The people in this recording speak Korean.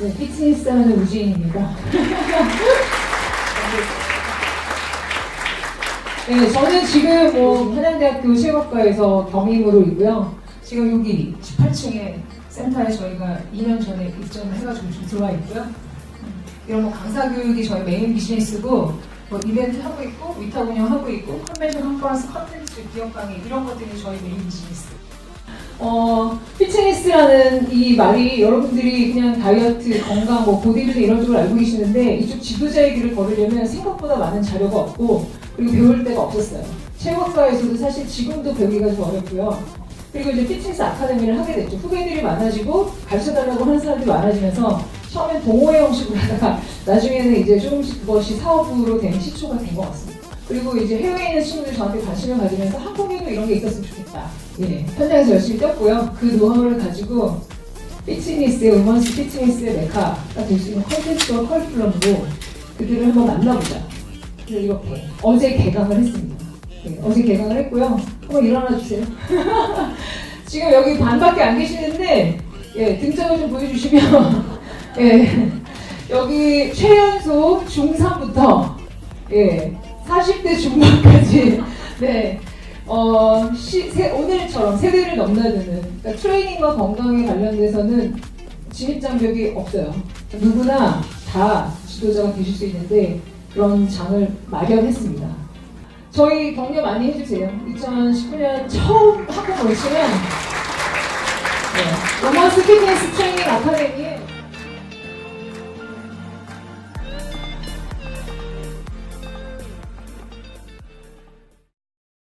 네, 피트니스 하는 우지인입니다. 네, 저는 지금 뭐 한양대학교 체육학과에서 겸임으로 있고요. 지금 여기 18층에 센터에 저희가 2년 전에 입점을 해가지고 좀 들어와 있고요. 음, 이런 뭐 강사 교육이 저희 메인 비즈니스고 뭐 이벤트 하고 있고 위탁 운영하고 있고 컨벤션 컨퍼런스 컨텐츠 기업 강의 이런 것들이 저희 메인 비즈니스. 어, 피트니스라는 이 말이 여러분들이 그냥 다이어트, 건강, 뭐 보디빌딩 이런 쪽을 알고 계시는데 이쪽 지도자의 길을 걸으려면 생각보다 많은 자료가 없고 그리고 배울 데가 없었어요. 체육학과에서도 사실 지금도 배우기가 좀 어렵고요. 그리고 이제 피트니스 아카데미를 하게 됐죠. 후배들이 많아지고 가르쳐달라고 하는 사람들이 많아지면서 처음엔 동호회 형식으로 하다가 나중에는 이제 조금씩 그것이 사업으로 된 시초가 된 것 같습니다. 그리고 이제 해외에 있는 친구들이 저한테 관심을 가지면서 한국에도 이런 게 있었으면 좋겠다. 예, 현장에서 열심히 뛰었고요. 그 노하우를 가지고 피트니스의 우먼스 피트니스의 메카가 될 수 있는 컨텐츠와 커리큘럼으로 그들을 한번 만나보자. 그래서 이렇게 어제 개강을 했습니다. 예, 어제 개강을 했고요. 한번 일어나 주세요. 지금 여기 반밖에 안 계시는데 예, 등장을 좀 보여주시면 예, 여기 최연소 중3부터 예, 40대 중반까지 네, 어, 시, 세, 오늘처럼 세대를 넘나드는 그러니까 트레이닝과 건강에 관련돼서는 진입 장벽이 없어요. 누구나 다 지도자가 되실 수 있는데 그런 장을 마련했습니다. 저희 격려 많이 해주세요. 2019년 처음 학원 오시면 네, 로먼스 피트니스 트레이닝 아카데미에